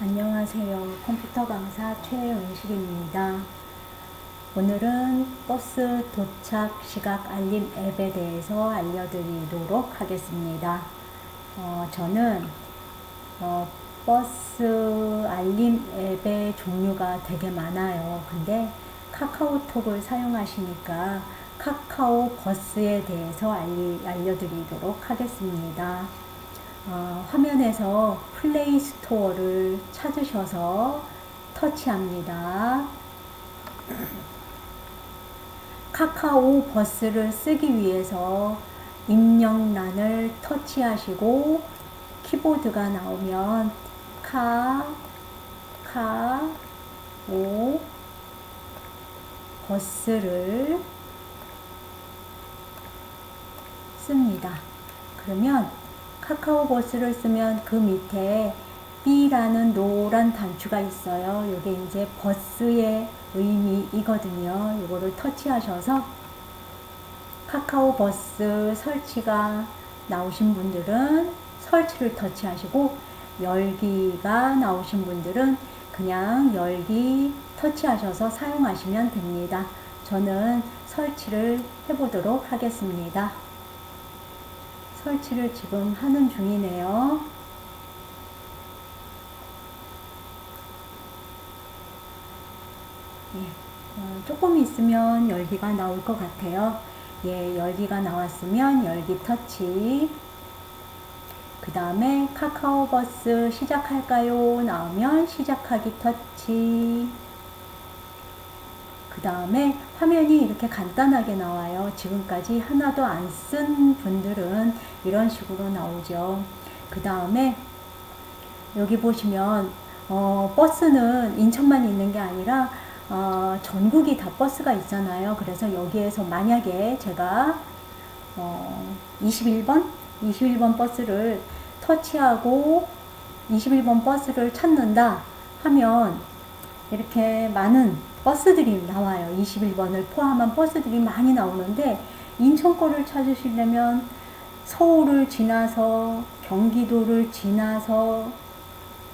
안녕하세요. 컴퓨터 강사 최은실입니다. 오늘은 버스 도착 시각 알림 앱에 대해서 알려드리도록 하겠습니다. 어, 저는 어, 버스 알림 앱의 종류가 되게 많아요. 근데 카카오톡을 사용하시니까 카카오 버스에 대해서 알리, 알려드리도록 하겠습니다. 어, 화면에서 플레이 스토어를 찾으셔서 터치합니다. 카카오 버스를 쓰기 위해서 입력란을 터치하시고 키보드가 나오면 카, 카, 오, 버스를 씁니다. 그러면 카카오 버스를 쓰면 그 밑에 B라는 노란 단추가 있어요. 이게 이제 버스의 의미이거든요. 이거를 터치하셔서 카카오 버스 설치가 나오신 분들은 설치를 터치하시고 열기가 나오신 분들은 그냥 열기 터치하셔서 사용하시면 됩니다. 저는 설치를 해보도록 하겠습니다. 설치를 지금 하는 중이네요. 예, 어, 조금 있으면 열기가 나올 것 같아요. 예, 열기가 나왔으면 열기 터치. 그 다음에 카카오버스 시작할까요? 나오면 시작하기 터치. 그 다음에 화면이 이렇게 간단하게 나와요. 지금까지 하나도 안 쓴 분들은 이런 식으로 나오죠. 그 다음에 여기 보시면 어, 버스는 인천만 있는 게 아니라 어, 전국이 다 버스가 있잖아요. 그래서 여기에서 만약에 제가 어, 21번 21번 버스를 터치하고 21번 버스를 찾는다 하면 이렇게 많은 버스들이 나와요. 21번을 포함한 버스들이 많이 나오는데 인천 거를 찾으시려면 서울을 지나서 경기도를 지나서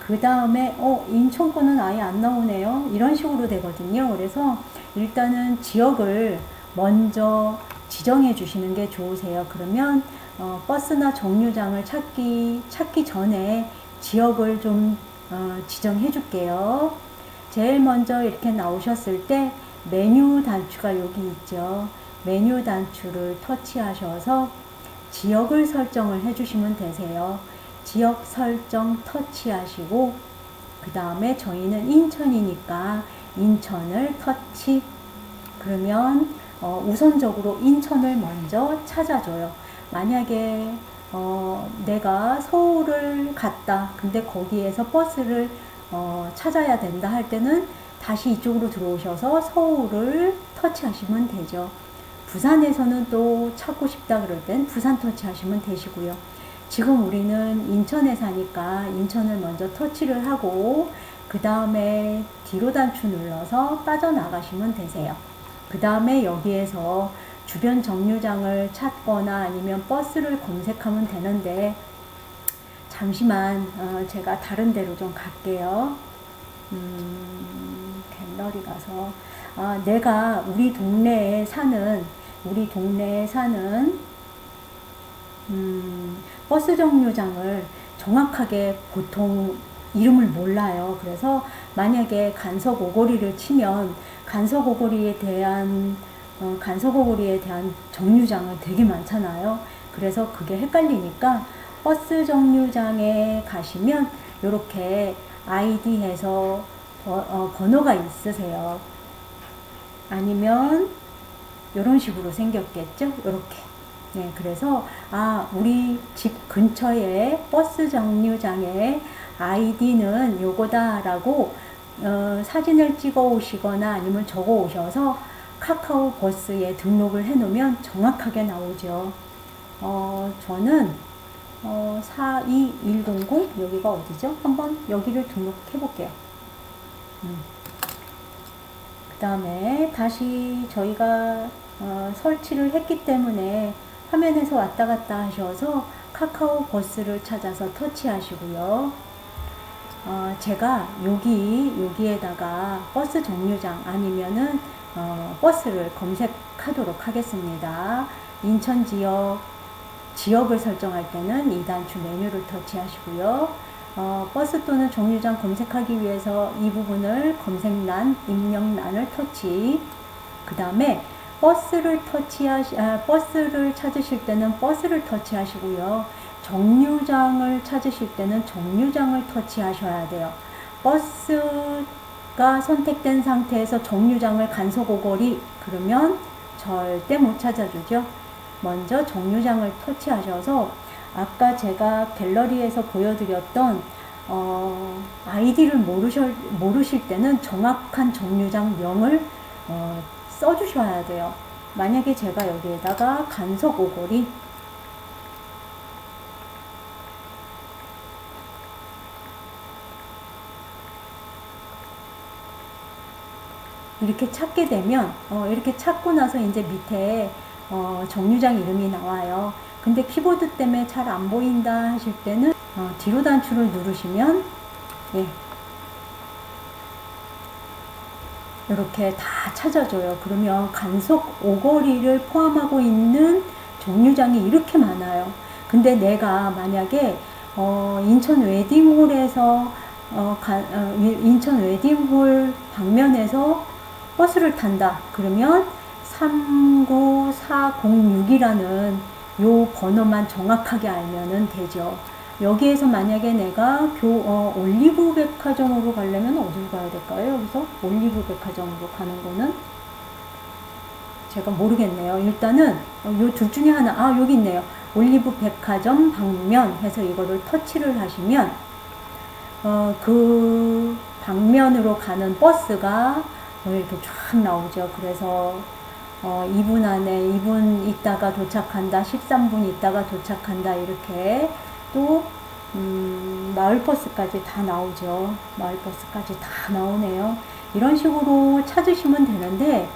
그 다음에 어 인천 거는 아예 안 나오네요. 이런 식으로 되거든요. 그래서 일단은 지역을 먼저 지정해 주시는 게 좋으세요. 그러면 어, 버스나 정류장을 찾기 찾기 전에 지역을 좀 어, 지정해 줄게요. 제일 먼저 이렇게 나오셨을 때 메뉴 단추가 여기 있죠. 메뉴 단추를 터치하셔서 지역을 설정을 해주시면 되세요. 지역 설정 터치하시고 그 다음에 저희는 인천이니까 인천을 터치 그러면 어, 우선적으로 인천을 먼저 찾아줘요. 만약에 어, 내가 서울을 갔다. 근데 거기에서 버스를 어, 찾아야 된다 할 때는 다시 이쪽으로 들어오셔서 서울을 터치하시면 되죠. 부산에서는 또 찾고 싶다 그럴 땐 부산 터치하시면 되시고요. 지금 우리는 인천에 사니까 인천을 먼저 터치를 하고 그 다음에 뒤로 단추 눌러서 빠져나가시면 되세요. 그 다음에 여기에서 주변 정류장을 찾거나 아니면 버스를 검색하면 되는데 잠시만 어, 제가 다른 데로 좀 갈게요. 음, 갤러리 가서 아, 내가 우리 동네에 사는 우리 동네에 사는 음, 버스 정류장을 정확하게 보통 이름을 몰라요. 그래서 만약에 간석 오거리를 치면 간석 오거리에 대한 어, 간석 오거리에 대한 정류장은 되게 많잖아요. 그래서 그게 헷갈리니까 버스 정류장에 가시면 이렇게 아이디에서 어, 번호가 있으세요. 아니면 이런 식으로 생겼겠죠? 이렇게. 네, 그래서 아 우리 집 근처에 버스 정류장에 아이디는 요거다라고 어, 사진을 찍어 오시거나 아니면 적어 오셔서 카카오 버스에 등록을 해 놓으면 정확하게 나오죠. 어, 저는 어, 42100 여기가 어디죠? 한번 여기를 등록해 볼게요. 음. 그 다음에 다시 저희가 어, 설치를 했기 때문에 화면에서 왔다 갔다 하셔서 카카오 버스를 찾아서 터치하시고요. 어, 제가 여기 여기에다가 버스 정류장 아니면은 어, 버스를 검색하도록 하겠습니다. 인천 지역 지역을 설정할 때는 2단추 메뉴를 터치하시고요. 어, 버스 또는 정류장 검색하기 위해서 이 부분을 검색란, 입력란을 터치. 그 다음에 버스를 터치하시, 아, 버스를 찾으실 때는 버스를 터치하시고요. 정류장을 찾으실 때는 정류장을 터치하셔야 돼요. 버스가 선택된 상태에서 정류장을 간속 오거리 그러면 절대 못 찾아주죠. 먼저 정류장을 터치하셔서 아까 제가 갤러리에서 보여드렸던 어, 아이디를 모르실, 모르실 때는 정확한 정류장 명을 어, 써주셔야 돼요. 만약에 제가 여기에다가 간석 오거리 이렇게 찾게 되면 어, 이렇게 찾고 나서 이제 밑에 어, 정류장 이름이 나와요. 근데 키보드 때문에 잘 안 보인다 하실 때는 어, 뒤로 단추를 누르시면 예, 이렇게 다 찾아줘요. 그러면 간속 오거리를 포함하고 있는 정류장이 이렇게 많아요. 근데 내가 만약에 어, 인천 웨딩홀에서 어, 가, 어, 인천 웨딩홀 방면에서 버스를 탄다. 그러면 39406이라는 요 번호만 정확하게 알면은 되죠. 여기에서 만약에 내가 교, 어, 올리브 백화점으로 가려면 어디로 가야 될까요? 여기서 올리브 백화점으로 가는 거는 제가 모르겠네요. 일단은 요 둘 중에 하나, 아, 여기 있네요. 올리브 백화점 방면 해서 이거를 터치를 하시면, 어, 그 방면으로 가는 버스가 이렇게 쫙 나오죠. 그래서 어, 2분 안에 2분 있다가 도착한다, 13분 있다가 도착한다 이렇게 또 음, 마을버스까지 다 나오죠. 마을버스까지 다 나오네요. 이런 식으로 찾으시면 되는데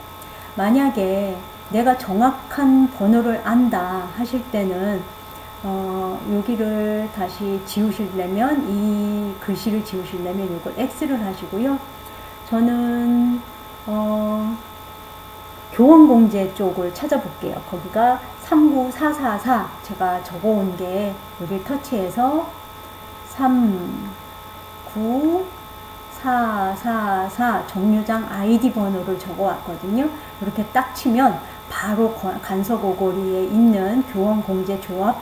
만약에 내가 정확한 번호를 안다 하실 때는 어, 여기를 다시 지우시려면 이 글씨를 지우시려면 이걸 X를 하시고요. 저는 어, 교원 공제 쪽을 찾아볼게요. 거기가 39444 제가 적어온 게 여기 터치해서 39444 정류장 아이디 번호를 적어왔거든요. 이렇게 딱 치면 바로 간석오거리에 있는 교원 공제 조합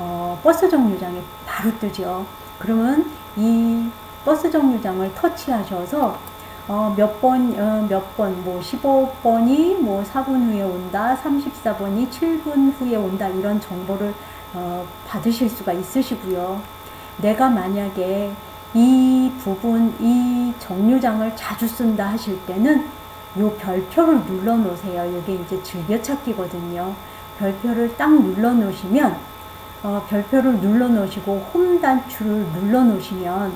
어, 버스 정류장이 바로 뜨죠. 그러면 이 버스 정류장을 터치하셔서 어, 몇 번, 어, 몇 번, 뭐 15번이 뭐 4분 후에 온다, 34번이 7분 후에 온다, 이런 정보를 어, 받으실 수가 있으시고요. 내가 만약에 이 부분, 이 정류장을 자주 쓴다 하실 때는 요 별표를 눌러 놓으세요. 이게 이제 즐겨찾기거든요. 별표를 딱 눌러 놓으시면, 어, 별표를 눌러 놓으시고 홈 단추를 눌러 놓으시면,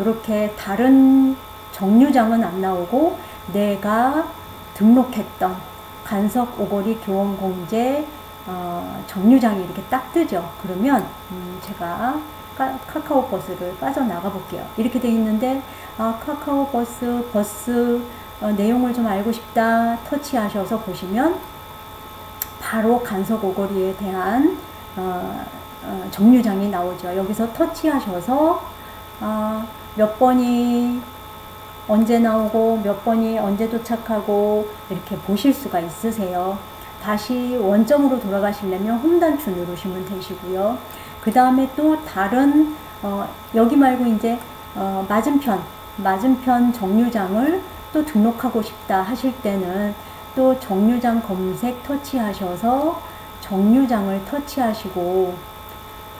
이렇게 다른 정류장은 안 나오고 내가 등록했던 간석 오거리 교원공제 어, 정류장이 이렇게 딱 뜨죠. 그러면 음, 제가 카카오 버스를 빠져나가 볼게요. 이렇게 돼 있는데 아, 카카오 버스 버스 어, 내용을 좀 알고 싶다 터치하셔서 보시면 바로 간석 오거리에 대한 어, 어 정류장이 나오죠. 여기서 터치하셔서 어, 몇 번이 언제 나오고 몇 번이 언제 도착하고 이렇게 보실 수가 있으세요. 다시 원점으로 돌아가시려면 홈단추 누르시면 되시고요. 그 다음에 또 다른 어, 여기 말고 이제 어, 맞은편 맞은편 정류장을 또 등록하고 싶다 하실 때는 또 정류장 검색 터치하셔서 정류장을 터치하시고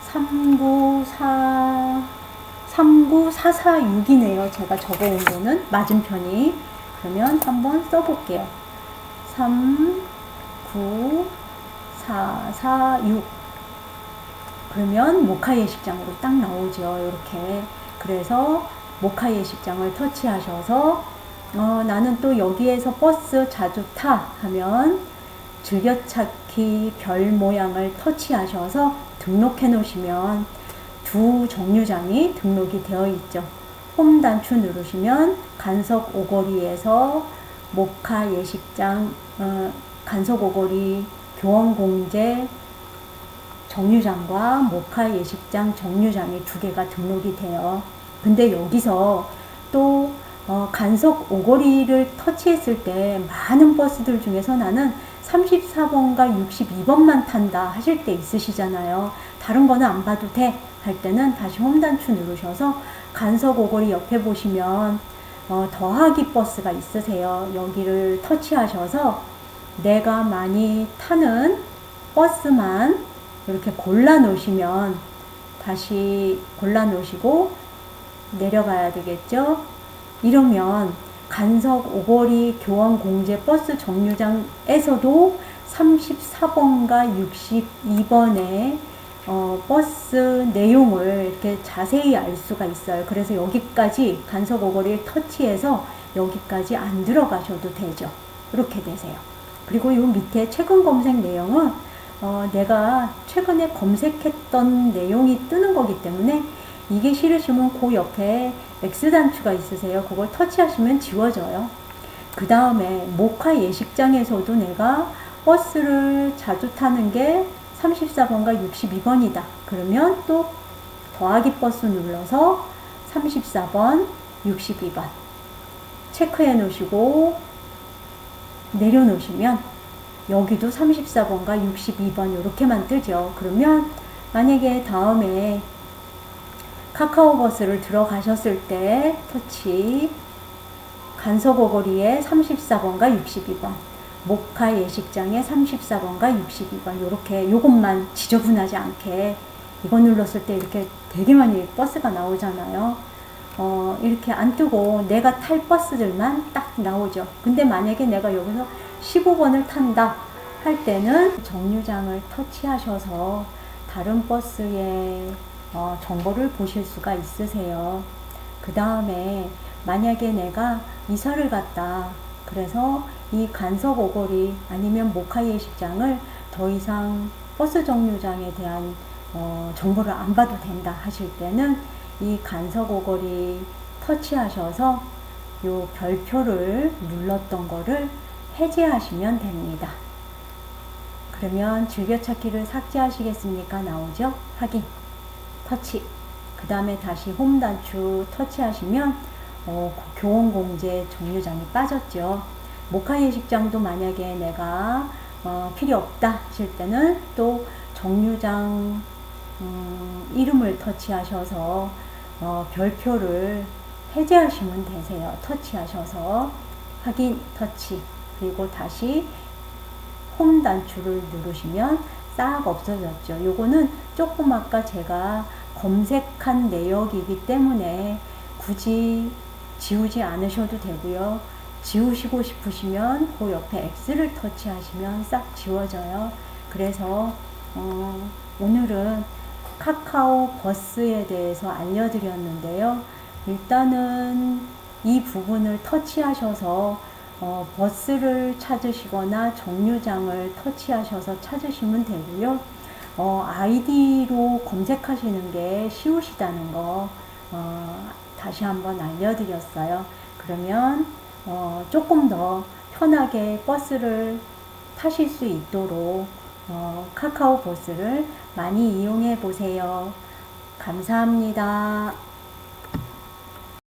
394 39446이네요. 제가 적어온 거는 맞은편이. 그러면 한번 써볼게요. 39446 그러면 모카 예식장으로 딱 나오죠. 이렇게. 그래서 모카 예식장을 터치하셔서 어, 나는 또 여기에서 버스 자주 타 하면 즐겨찾기 별 모양을 터치하셔서 등록해 놓으시면 두 정류장이 등록이 되어 있죠. 홈 단추 누르시면 간석 오거리에서 모카 예식장, 어, 간석 오거리 교원공제 정류장과 모카 예식장 정류장이 두 개가 등록이 돼요. 근데 여기서 또 어, 간석 오거리를 터치했을 때 많은 버스들 중에서 나는 34번과 62번만 탄다 하실 때 있으시잖아요. 다른 거는 안 봐도 돼 할 때는 다시 홈단추 누르셔서 간석 오거리 옆에 보시면 어, 더하기 버스가 있으세요. 여기를 터치하셔서 내가 많이 타는 버스만 이렇게 골라 놓으시면 다시 골라 놓으시고 내려가야 되겠죠. 이러면 간석 오거리 교원 공제 버스 정류장에서도 34번과 62번의 어, 버스 내용을 이렇게 자세히 알 수가 있어요. 그래서 여기까지 간석 오거리를 터치해서 여기까지 안 들어가셔도 되죠. 이렇게 되세요. 그리고 이 밑에 최근 검색 내용은 어, 내가 최근에 검색했던 내용이 뜨는 거기 때문에 이게 싫으시면 그 옆에 X 단추가 있으세요. 그걸 터치하시면 지워져요. 그 다음에 모카 예식장에서도 내가 버스를 자주 타는 게 34번과 62번이다. 그러면 또 더하기 버스 눌러서 34번, 62번 체크해 놓으시고 내려놓으시면 여기도 34번과 62번 이렇게만 뜨죠. 그러면 만약에 다음에 카카오버스를 들어가셨을 때 터치 간서거거리에 34번과 62번 모카 예식장에 34번과 62번 이렇게 요것만 지저분하지 않게 이거 눌렀을 때 이렇게 되게 많이 버스가 나오잖아요. 어, 이렇게 안 뜨고 내가 탈 버스들만 딱 나오죠. 근데 만약에 내가 여기서 15번을 탄다 할 때는 정류장을 터치하셔서 다른 버스의 어, 정보를 보실 수가 있으세요. 그 다음에 만약에 내가 이사를 갔다. 그래서 이 간석 오거리 아니면 모카 예식장을 더 이상 버스 정류장에 대한 어, 정보를 안 봐도 된다 하실 때는 이 간석 오거리 터치하셔서 요 별표를 눌렀던 거를 해제하시면 됩니다. 그러면 즐겨찾기를 삭제하시겠습니까? 나오죠? 확인. 터치. 그 다음에 다시 홈 단추 터치하시면 어, 교원공제 정류장이 빠졌죠. 모카 예식장도 만약에 내가 어, 필요 없다 하실 때는 또 정류장 음, 이름을 터치하셔서 어, 별표를 해제하시면 되세요. 터치하셔서 확인 터치 그리고 다시 홈 단추를 누르시면 싹 없어졌죠. 요거는 조금 아까 제가 검색한 내역이기 때문에 굳이 지우지 않으셔도 되고요. 지우시고 싶으시면 그 옆에 X를 터치하시면 싹 지워져요. 그래서 어, 오늘은 카카오 버스에 대해서 알려드렸는데요. 일단은 이 부분을 터치하셔서 어, 버스를 찾으시거나 정류장을 터치하셔서 찾으시면 되고요. 어, 아이디로 검색하시는 게 쉬우시다는 거 어, 다시 한번 알려드렸어요. 그러면 어, 조금 더 편하게 버스를 타실 수 있도록 어, 카카오 버스를 많이 이용해 보세요. 감사합니다.